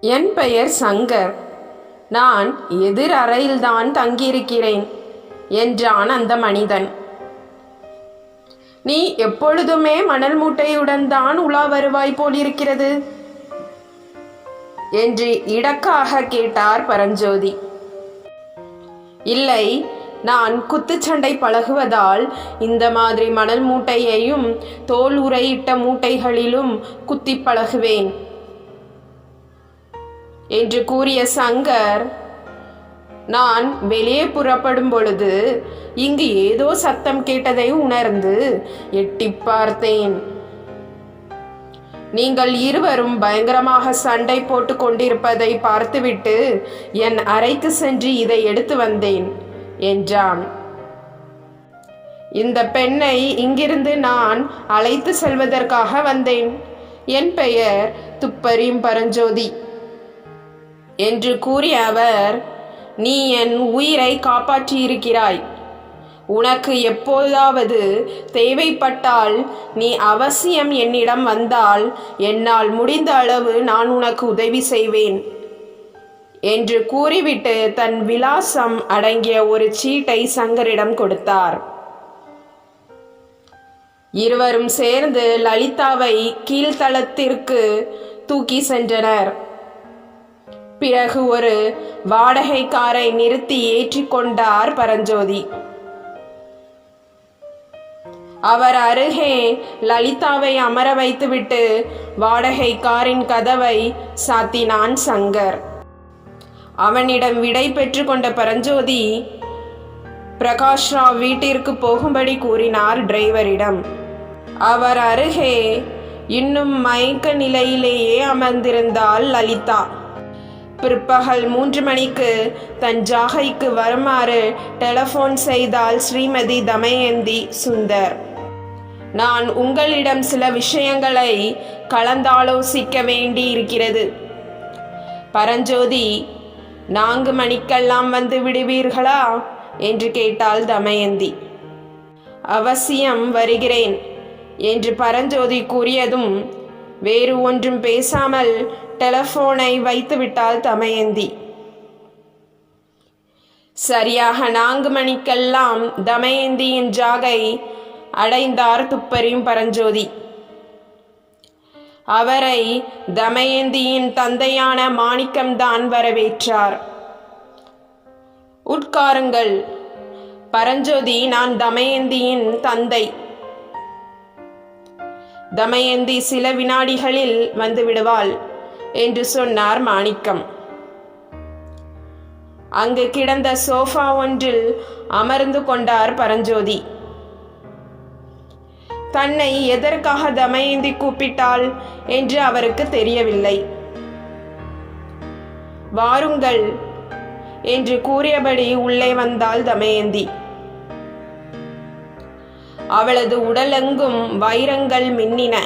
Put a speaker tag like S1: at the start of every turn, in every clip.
S1: என் பெயர் சங்கர். நான் எதிர் அறையில்தான் தங்கியிருக்கிறேன் என்றான் அந்த மனிதன். நீ எப்பொழுதுமே மணல் மூட்டையுடன் தான் உலா வருவாய் போலிருக்கிறது என்று இடக்காக கேட்டார் பரஞ்சோதி. இல்லை நான் குத்துச்சண்டை பழகுவதால் இந்த மாதிரி மணல் மூட்டையையும் தோல் உரையிட்ட மூட்டைகளிலும் குத்தி பழகுவேன். என்று கூறிய சங்கர் நான் வெளியே புறப்படும் பொழுது இங்கு ஏதோ சத்தம் கேட்டதை உணர்ந்து எட்டிப் பார்த்தேன். நீங்கள் இருவரும் பயங்கரமாக சண்டை போட்டு கொண்டிருப்பதை பார்த்துவிட்டு என் அறைக்கு சென்று இதை எடுத்து வந்தேன். என்றான். இந்த பெண்ணை இங்கிருந்து நான் அழைத்து செல்வதற்காக வந்தேன். என் பெயர் துப்பறியும் பரஞ்சோதி என்று கூறிய அவர் நீ என் உயிரை காப்பாற்றியிருக்கிறாய். உனக்கு எப்போதாவது தேவைப்பட்டால் நீ அவசியம் என்னிடம் வந்தால் என்னால் முடிந்த அளவு நான் உனக்கு உதவி செய்வேன். என்று கூறிவிட்டு தன் விலாசம் அடங்கிய ஒரு சீட்டை சங்கரிடம் கொடுத்தார். இருவரும் சேர்ந்து லலிதாவை கீழ்த்தளத்திற்கு தூக்கி சென்றனர். பிறகு ஒரு வாடகை காரை நிறுத்தி ஏற்றிக்கொண்டார் பரஞ்சோதி. அவர் அருகே லலிதாவை அமர வைத்துவிட்டு வாடகை காரின் கதவை சாத்தினான் சங்கர். அவனிடம் விடை பெற்றுக்கொண்ட பரஞ்சோதி பிரகாஷ் ராவ் வீட்டிற்கு போகும்படி கூறினார் டிரைவரிடம். அவர் அருகே இன்னும் மயக்க நிலையிலேயே அமர்ந்திருந்தாள் லலிதா. பிற்பகல் மூன்று மணிக்கு தன் ஜாகைக்கு வருமாறு டெலிஃபோன் செய்தால் ஸ்ரீமதி தமயந்தி சுந்தர். நான் உங்களிடம் சில விஷயங்களை கலந்தாலோசிக்க வேண்டி இருக்கிறது பரஞ்சோதி நான்கு மணிக்கெல்லாம் வந்து விடுவீர்களா? என்று கேட்டாள் தமயந்தி. அவசியம் வருகிறேன் என்று பரஞ்சோதி கூறியதும் வேறு ஒன்றும் பேசாமல் டெலஃபோனை வைத்துவிட்டாள் தமயந்தி. சரியாக நான்கு மணிக்கெல்லாம் தமயந்தியின் ஜாகை அடைந்தார் துப்பறியும் பரஞ்சோதி. அவரை தமயந்தியின் தந்தையான மாணிக்கம்தான் வரவேற்றார். உட்காருங்கள். பரஞ்சோதி நான் தமயந்தியின் தந்தை. தமயந்தி சில வினாடிகளில் வந்து விடுவாள் என்று சொன்னார் மாணிக்கம். அங்கு கிடந்த சோஃபா ஒன்றில் அமர்ந்து கொண்டார் பரஞ்சோதி. தன்னை எதற்காக தமயந்தி கூப்பிட்டாள் என்று அவருக்கு தெரியவில்லை. வாருங்கள் என்று கூறியபடி உள்ளே வந்தாள் தமயந்தி. அவளது உடலெங்கும் வைரங்கள் மின்னின.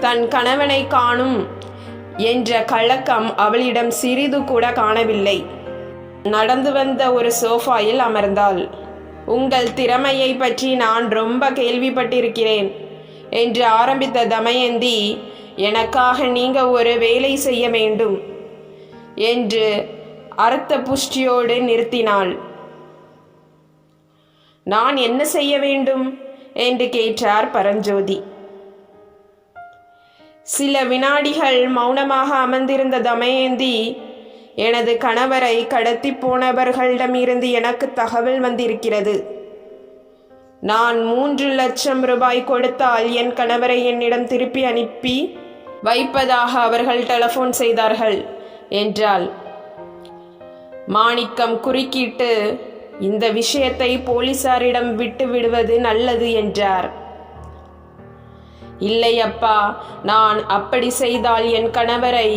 S1: தன் கணவனை காணும் என்ற கலக்கம் அவளிடம் சிறிது கூட காணவில்லை. நடந்து வந்த ஒரு சோஃபாயில் அமர்ந்தாள். உங்கள் திறமையை பற்றி நான் ரொம்ப கேள்விப்பட்டிருக்கிறேன் என்று ஆரம்பித்த தமயந்தி எனக்காக நீங்க ஒரு வேலை செய்ய வேண்டும் என்று அர்த்த புஷ்டியோடு நிறுத்தினாள். நான் என்ன செய்ய வேண்டும்? என்று கேட்டார் பரஞ்சோதி. சில வினாடிகள் மௌனமாக அமர்ந்திருந்த தமயந்தி எனது கணவரை கடத்தி போனவர்களிடமிருந்து எனக்கு தகவல் வந்திருக்கிறது. நான் மூன்று லட்சம் ரூபாய் கொடுத்தால் என் கணவரை என்னிடம் திருப்பி அனுப்பி வைப்பதாக அவர்கள் டெலஃபோன் செய்தார்கள் என்றாள். மாணிக்கம் குறுக்கிட்டு இந்த விஷயத்தை போலீசாரிடம் விட்டு விடுவது நல்லது என்றார். இல்லை அப்பா நான் அப்படி செய்தால் என் கணவரை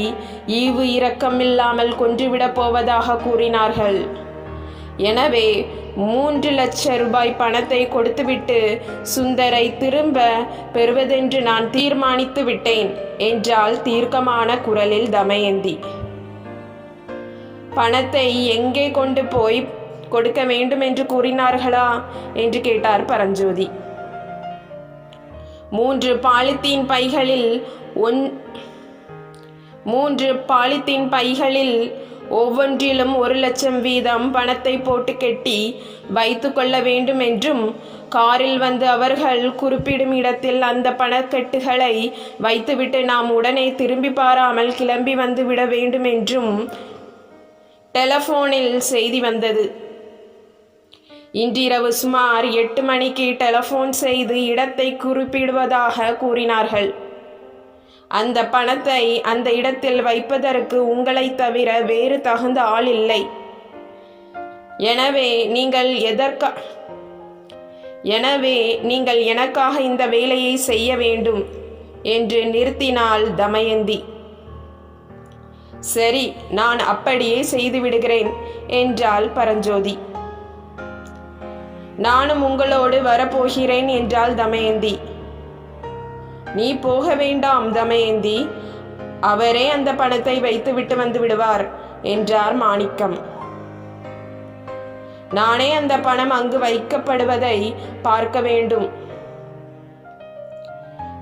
S1: ஈவு இரக்கமில்லாமல் கொன்றுவிடப் போவதாக கூறினார்கள். எனவே மூன்று லட்ச ரூபாய் பணத்தை கொடுத்துவிட்டு சுந்தரை திரும்ப பெறுவதென்று நான் தீர்மானித்து விட்டேன் என்றால் தீர்க்கமான குரலில் தமயந்தி. பணத்தை எங்கே கொண்டு போய் கொடுக்க வேண்டும் என்று கூறினார்களா? என்று கேட்டார் பரஞ்சோதி. மூன்று பாலித்தீன் பைகளில் ஒன் மூன்று பாலித்தீன் பைகளில் ஒவ்வொன்றிலும் ஒரு லட்சம் வீதம் பணத்தை போட்டு கெட்டி வைத்து கொள்ள வேண்டும் என்றும் காரில் வந்து அவர்கள் குறிப்பிடும் இடத்தில் அந்த பணக்கட்டுகளை வைத்துவிட்டு நாம் உடனே திரும்பி பாராமல் கிளம்பி வந்து விட வேண்டும் என்றும் டெலஃபோனில் செய்தி வந்தது. இன்றிரவு சுமார் எட்டு மணிக்கு டெலஃபோன் செய்து இடத்தை குறிப்பிடுவதாக கூறினார்கள். அந்த பணத்தை அந்த இடத்தில் வைப்பதற்கு உங்களைத் தவிர வேறு தகுந்த ஆள் இல்லை. எனவே நீங்கள் எதற்கா எனவே நீங்கள் எனக்காக இந்த வேலையை செய்ய வேண்டும் என்று நிறுத்தினாள் தமயந்தி. சரி நான் அப்படியே செய்து விடுகிறேன் என்றாள் பரஞ்சோதி. நானும் உங்களோடு வரப்போகிறேன் என்றாள் தமயந்தி. நீ போக வேண்டாம் தமயந்தி. அவரே அந்த பணத்தை வைத்துவிட்டு வந்து விடுவார் என்றார் மாணிக்கம். நானே அந்த பணம் அங்கு வைக்கப்படுவதை பார்க்க வேண்டும்.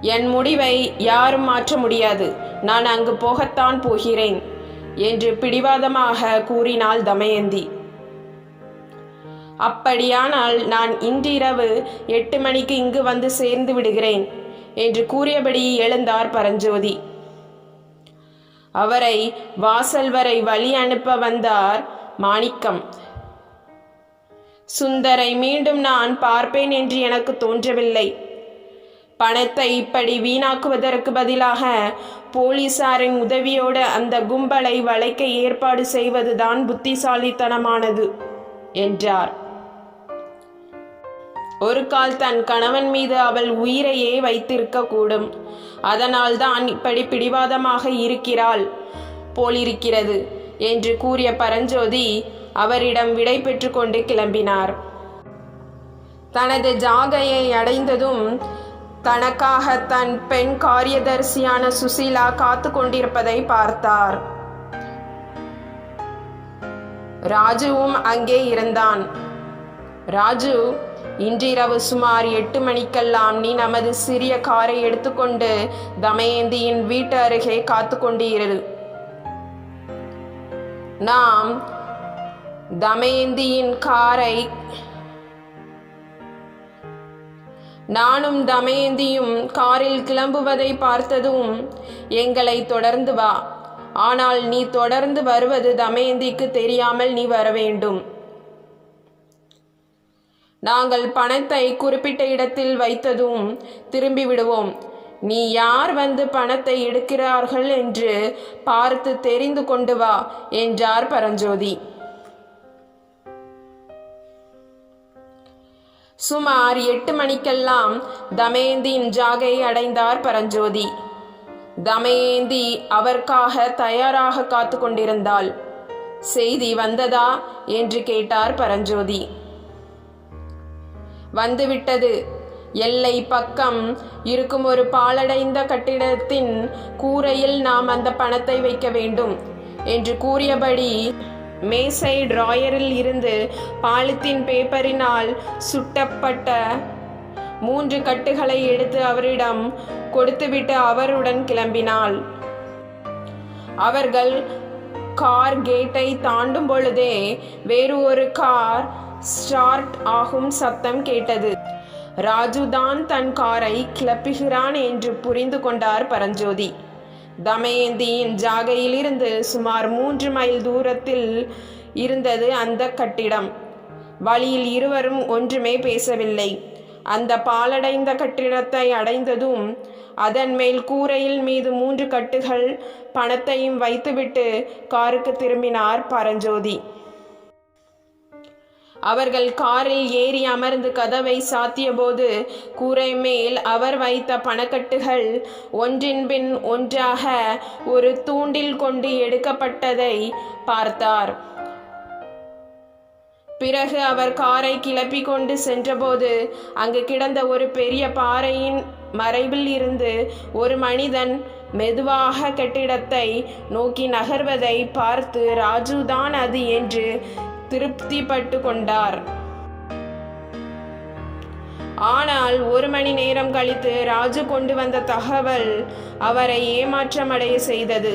S1: என் முடிவை யாரும் மாற்ற முடியாது. நான் அங்கு போகத்தான் போகிறேன் என்று பிடிவாதமாக கூறினாள் தமயந்தி. அப்படியானால் நான் இன்றிரவு எட்டு மணிக்கு இங்கு வந்து சேர்ந்து விடுகிறேன் என்று கூறியபடி எழுந்தார் பரஞ்சோதி. அவரை வாசல் வரை வழி அனுப்ப வந்தார் மாணிக்கம். சுந்தரை மீண்டும் நான் பார்ப்பேன் என்று எனக்கு தோன்றவில்லை. பணத்தை இப்படி வீணாக்குவதற்கு பதிலாக போலீசாரின் உதவியோடு அந்த கும்பலை வளைக்க ஏற்பாடு செய்வதுதான் புத்திசாலித்தனமானது என்றார். ஒரு கால் தன் கணவன் மீது அவள் உயிரையே வைத்திருக்கக்கூடும் அதனால்தான் இப்படி பிடிவாதமாக இருக்கிறாள் போலிருக்கிறது என்று கூறிய பரஞ்சோதி அவரிடம் விடை பெற்று கொண்டு கிளம்பினார். தனது ஜாகையை அடைந்ததும் தனக்காக தன் பெண் காரியதர்சியான சுசீலா காத்து கொண்டிருப்பதை பார்த்தார். ராஜுவும் அங்கே இருந்தான். ராஜு இன்றிரவு சுமார் எட்டு மணிக்கெல்லாம் நீ நமது சிறிய காரை எடுத்துக்கொண்டு தமயந்தியின் வீட்டு அருகே காத்து கொண்டீரு நாம் தமயந்தியின் காரை நானும் தமயந்தியும் காரில் கிளம்புவதை பார்த்ததும் எங்களை தொடர்ந்து வா. ஆனால் நீ தொடர்ந்து வருவது தமயந்திக்கு தெரியாமல் நீ வர வேண்டும் நாங்கள் பணத்தை குறிப்பிட்ட இடத்தில் வைத்ததும் திரும்பி விடுவோம் நீ யார் வந்து பணத்தை எடுக்கிறார்கள் என்று பார்த்து தெரிந்து கொண்டு வா என்றார் பரஞ்சோதி. சுமார் எட்டு மணிக்கெல்லாம் தமயந்தியின் ஜாகை அடைந்தார் பரஞ்சோதி. தமயந்தி அவர்க்காக தயாராக காத்து கொண்டிருந்தாள். செய்தி வந்ததா? என்று கேட்டார் பரஞ்சோதி. வந்துவிட்டது. எல்லை பக்கம் இருக்கும் ஒரு பாலடைந்த கட்டிடத்தின் கூரையில் நாம் அந்த பணத்தை வைக்க வேண்டும் என்று கூறியபடி மேசை டிராயரில் இருந்து பாலித்தீன் பேப்பரினால் சுட்டப்பட்ட மூன்று கட்டுகளை எடுத்து அவரிடம் கொடுத்துவிட்டு அவருடன் கிளம்பினாள். அவர்கள் கார் கேட்டை தாண்டும் பொழுதே வேறு ஒரு கார் ஸ்டார்ட் ஆகும் சத்தம் கேட்டது. ராஜுதான் தன் காரை கிளப்புகிறான் என்று புரிந்து கொண்டார் பரஞ்சோதி. தமயந்தியின் ஜாகையிலிருந்து சுமார் மூன்று மைல் தூரத்தில் இருந்தது அந்த கட்டிடம். வழியில் இருவரும் ஒன்றுமே பேசவில்லை. அந்த பாலடைந்த கட்டிடத்தை அடைந்ததும் அதன் மேல் கூரையில் மீது மூன்று கட்டுகள் பணத்தையும் வைத்துவிட்டு காருக்கு திரும்பினார் பரஞ்சோதி. அவர்கள் காரில் ஏறி அமர்ந்து கதவை சாத்தியபோது கூரை மேல் அவர் வைத்த பணக்கட்டுகள் ஒன்றின் பின் ஒன்றாக ஒரு தூண்டில் கொண்டு எடுக்கப்பட்டதை பார்த்தார். பிறகு அவர் காரை கிளப்பி கொண்டு சென்றபோது அங்கு கிடந்த ஒரு பெரிய பாறையின் மறைவில் இருந்து ஒரு மனிதன் மெதுவாக கட்டிடத்தை நோக்கி நகர்வதை பார்த்து ராஜுதான் அது? என்று திருப்திப்பட்டு கொண்டார் ஆனால் ஒரு மணி நேரம் கழித்து ராஜு கொண்டு வந்த தகவல் அவரை ஏமாற்றமடைய செய்தது.